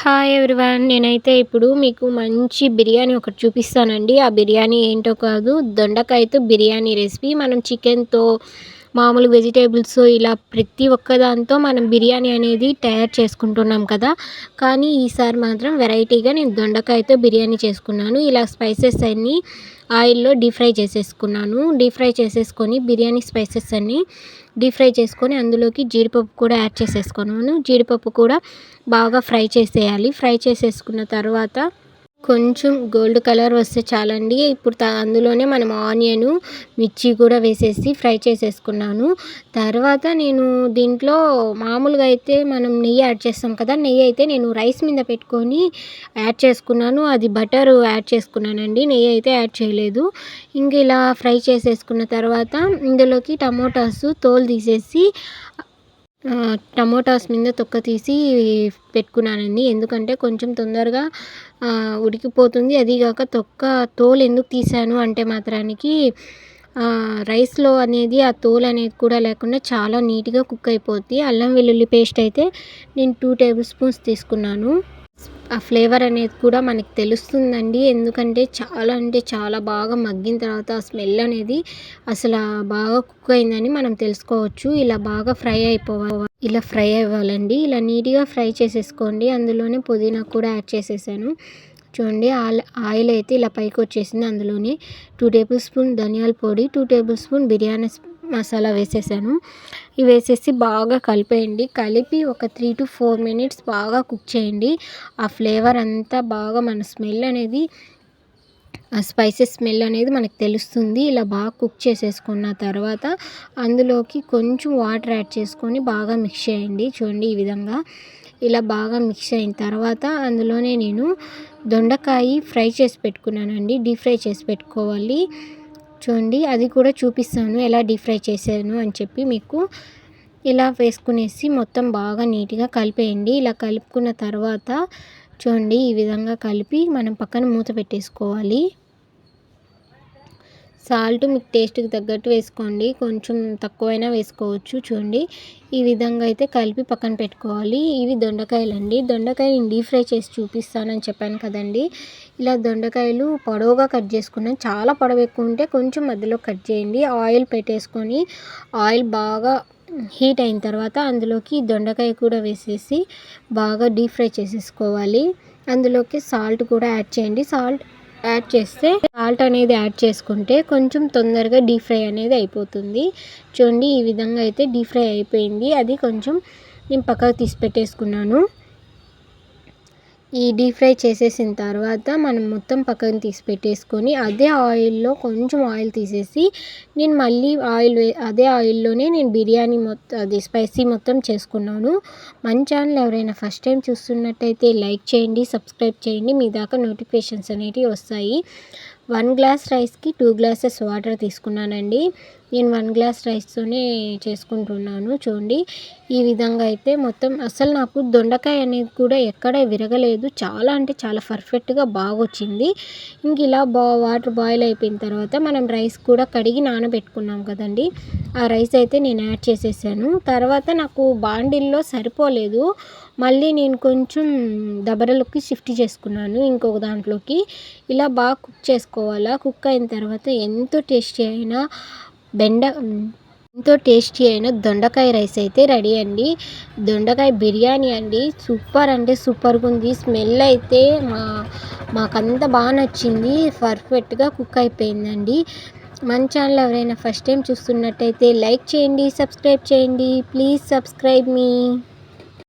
Hi everyone నేనైతే ఇప్పుడు మీకు మంచి బిర్యానీ ఒకటి చూపిస్తానండి. ఆ బిర్యానీ ఏంటో కాదు దొండకాయతో బిర్యానీ రెసిపీ. మనం చికెన్తో మామూలు వెజిటేబుల్స్ ఇలా ప్రతి ఒక్క దాంతో మనం బిర్యానీ అనేది తయారు చేసుకుంటున్నాం కదా. కానీ ఈసారి మాత్రం వెరైటీగా నేను దొండకాయతో బిర్యానీ చేసుకున్నాను. ఇలా స్పైసెస్ అన్నీ ఆయిల్లో డీప్ ఫ్రై చేసేసుకున్నాను. డీప్ ఫ్రై చేసేసుకొని బిర్యానీ స్పైసెస్ అన్నీ డీప్ ఫ్రై చేసుకొని అందులోకి జీడిపప్పు కూడా యాడ్ చేసేసుకున్నాను. జీడిపప్పు కూడా బాగా ఫ్రై చేసేయాలి. ఫ్రై చేసేసుకున్న తర్వాత కొంచెం గోల్డ్ కలర్ వస్తే చాలండి. ఇప్పుడు అందులోనే మనం ఆనియన్ మిర్చి కూడా వేసేసి ఫ్రై చేసేసుకున్నాను. తర్వాత నేను దీంట్లో మామూలుగా అయితే మనం నెయ్యి యాడ్ చేస్తాం కదా నెయ్యి అయితే నేను రైస్ మీద పెట్టుకొని యాడ్ చేసుకున్నాను. అది బటర్ యాడ్ చేసుకున్నానండి నెయ్యి అయితే యాడ్ చేయలేదు. ఇంక ఇలా ఫ్రై చేసేసుకున్న తర్వాత ఇందులోకి టమోటాస్ తోలు తీసేసి టమోటాస్ మీద తొక్క తీసి పెట్టుకున్నానండి. ఎందుకంటే కొంచెం తొందరగా ఉడికిపోతుంది. అదీగాక తొక్క తోలు ఎందుకు తీసాను అంటే మాత్రానికి రైస్లో అనేది ఆ తోలు అనేది కూడా లేకుండా చాలా నీట్గా కుక్ అయిపోద్ది. అల్లం వెల్లుల్లి పేస్ట్ అయితే నేను టూ టేబుల్ స్పూన్స్ తీసుకున్నాను. ఆ ఫ్లేవర్ అనేది కూడా మనకి తెలుస్తుందండి. ఎందుకంటే చాలా అంటే చాలా బాగా మగ్గిన తర్వాత ఆ స్మెల్ అనేది అసలు బాగా కుక్ అయిందని మనం తెలుసుకోవచ్చు. ఇలా బాగా ఫ్రై అయిపోవాలి. ఇలా ఫ్రై అవ్వాలండి. ఇలా నీట్గా ఫ్రై చేసేసుకోండి. అందులోనే పుదీనా కూడా యాడ్ చేసేసాను. చూడండి ఆయిల్ ఆయిల్ అయితే ఇలా పైకి వచ్చేసింది. అందులోనే టూ టేబుల్ స్పూన్ ధనియాల పొడి two table spoon biryani masala వేసేసాను. ఇవి వేసేసి బాగా కలిపేయండి. కలిపి ఒక త్రీ టు ఫోర్ మినిట్స్ బాగా కుక్ చేయండి. ఆ ఫ్లేవర్ అంతా బాగా మన స్మెల్ అనేది ఆ స్పైసెస్ స్మెల్ అనేది మనకు తెలుస్తుంది. ఇలా బాగా కుక్ చేసేసుకున్న తర్వాత అందులోకి కొంచెం వాటర్ యాడ్ చేసుకొని బాగా మిక్స్ చేయండి. చూడండి ఈ విధంగా ఇలా బాగా మిక్స్ అయిన తర్వాత అందులోనే నేను దొండకాయ ఫ్రై చేసి పెట్టుకున్నానండి. డీప్ ఫ్రై చేసి పెట్టుకోవాలి. చూడండి అది కూడా చూపిస్తాను ఎలా డీప్ ఫ్రై చేశాను అని చెప్పి మీకు. ఇలా వేసుకునేసి మొత్తం బాగా నీట్గా కలిపేయండి. ఇలా కలుపుకున్న తర్వాత చూడండి ఈ విధంగా కలిపి మనం పక్కన మూత పెట్టేసుకోవాలి. సాల్ట్ మీకు టేస్ట్కి తగ్గట్టు వేసుకోండి. కొంచెం తక్కువైనా వేసుకోవచ్చు చూడండి. ఈ విధంగా అయితే కలిపి పక్కన పెట్టుకోవాలి. ఇవి దొండకాయలు అండి దొండకాయలు డీప్ ఫ్రై చేసి చూపిస్తానని చెప్పాను కదండి. ఇలా దొండకాయలు పొడవుగా కట్ చేసుకున్నాను చాలా పొడవు ఎక్కువ ఉంటే కొంచెం మధ్యలో కట్ చేయండి. ఆయిల్ పెట్టేసుకొని ఆయిల్ బాగా హీట్ అయిన తర్వాత అందులోకి దొండకాయ కూడా వేసేసి బాగా డీప్ ఫ్రై చేసేసుకోవాలి. అందులోకి సాల్ట్ కూడా యాడ్ చేయండి. సాల్ట్ యాడ్ చేస్తే సాల్ట్ అనేది యాడ్ చేసుకుంటే కొంచెం తొందరగా డీప్ ఫ్రై అనేది అయిపోతుంది. చూడండి ఈ విధంగా అయితే డీప్ ఫ్రై అయిపోయింది. అది కొంచెం నేను పక్కకు తీసి పెట్టేసుకున్నాను. ఈ డీప్ ఫ్రై చేసేసిన తర్వాత మనం మొత్తం పక్కన తీసి పెట్టేసుకొని అదే ఆయిల్లో కొంచెం ఆయిల్ తీసేసి నేను మళ్ళీ ఆయిల్ అదే ఆయిల్లోనే నేను బిర్యానీ మొత్తం అది స్పైసీ మొత్తం చేసుకున్నాను. మన ఛానల్ ఎవరైనా ఫస్ట్ టైం చూస్తున్నట్టయితే లైక్ చేయండి సబ్స్క్రైబ్ చేయండి. మీ దాకా నోటిఫికేషన్స్ అనేటివి వస్తాయి. వన్ గ్లాస్ రైస్కి టూ గ్లాసెస్ వాటర్ తీసుకున్నానండి. నేను వన్ గ్లాస్ రైస్తోనే చేసుకుంటున్నాను చూడండి. ఈ విధంగా అయితే మొత్తం అసలు నాకు దొండకాయ అనేది కూడా ఎక్కడ విరగలేదు. చాలా అంటే చాలా పర్ఫెక్ట్గా బాగా వచ్చింది ఇంక ఇలా బా వాటర్ బాయిల్ అయిపోయిన తర్వాత మనం రైస్ కూడా కడిగి నానబెట్టుకున్నాం కదండి. ఆ రైస్ అయితే నేను యాడ్ చేసేసాను. తర్వాత నాకు బాండిల్లో సరిపోలేదు. మళ్ళీ నేను కొంచెం దబరలోకి షిఫ్ట్ చేసుకున్నాను ఇంకొక దాంట్లోకి. ఇలా బాగా కుక్ చేసుకోవాలా? కుక్ అయిన తర్వాత ఎంతో టేస్టీ అయినా బెండ ఎంతో టేస్టీ అయిన దొండకాయ రైస్ అయితే రెడీ అండి. దొండకాయ బిర్యానీ అండి. సూపర్ అంటే సూపర్గా ఉంది. స్మెల్ అయితే మా మాకంతా బాగా నచ్చింది. పర్ఫెక్ట్గా కుక్ అయిపోయిందండి. మన ఛానల్ ఎవరైనా ఫస్ట్ టైం చూస్తున్నట్టయితే లైక్ చేయండి సబ్స్క్రైబ్ చేయండి. Please subscribe me.